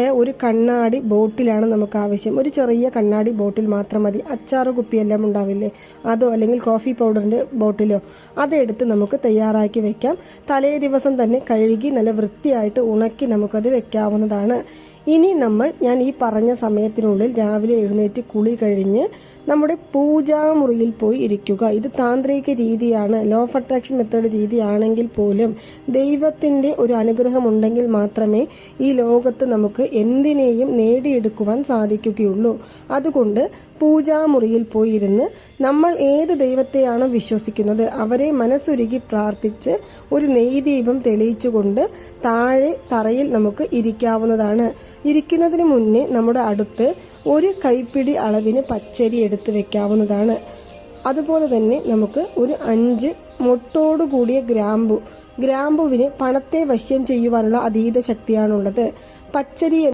ഒരു കണ്ണാടി ബോട്ടിലാണ് നമുക്ക് ആവശ്യം ഒരു ചെറിയ കണ്ണാടി ബോട്ടിൽ മാത്രം മതി. അച്ചാറ് കുപ്പിയെല്ലാം ഉണ്ടാവില്ലേ? അതോ അല്ലെങ്കിൽ കോഫി പൗഡറിന്റെ ബോട്ടിലോ? അതെടുത്ത് നമുക്ക് തയ്യാറാക്കി വെക്കാം. തലേ ദിവസം തന്നെ കഴുകി നല്ല വൃത്തിയായിട്ട് ഉണക്കി നമുക്കത് വെക്കാവുന്നതാണ്. ഇനി നമ്മൾ ഞാൻ ഈ പറഞ്ഞ സമയത്തിനുള്ളിൽ രാവിലെ എഴുന്നേറ്റ് കുളി കഴിഞ്ഞ് നമ്മുടെ പൂജാമുറിയിൽ പോയി ഇരിക്കുക. ഇത് താന്ത്രിക രീതിയാണ് ലോ ഓഫ് അട്രാക്ഷൻ മെത്തേഡ് രീതിയാണെങ്കിൽ പോലും ദൈവത്തിന്റെ ഒരു അനുഗ്രഹം ഉണ്ടെങ്കിൽ മാത്രമേ ഈ ലോകത്ത് നമുക്ക് എന്തിനേയും നേടിയെടുക്കുവാൻ സാധിക്കുകയുള്ളൂ. അതുകൊണ്ട് പൂജാമുറിയിൽ പോയിരുന്ന് നമ്മൾ ഏത് ദൈവത്തെയാണോ വിശ്വസിക്കുന്നത് അവരെ മനസ്സുരുകി പ്രാർത്ഥിച്ച് ഒരു നെയ്ദീപം തെളിയിച്ചുകൊണ്ട് താഴെ തറയിൽ നമുക്ക് ഇരിക്കാവുന്നതാണ്. ഇരിക്കുന്നതിന് മുന്നേ നമ്മുടെ അടുത്ത് ഒരു കൈപ്പിടി അളവിന് പച്ചരി എടുത്തു വെക്കാവുന്നതാണ്. അതുപോലെ തന്നെ നമുക്ക് ഒരു അഞ്ച് മുട്ടോടു കൂടിയ ഗ്രാമ്പു. ഗ്രാമ്പുവിന് പണത്തെ വശ്യം ചെയ്യുവാനുള്ള അതീത ശക്തിയാണുള്ളത്. പച്ചരി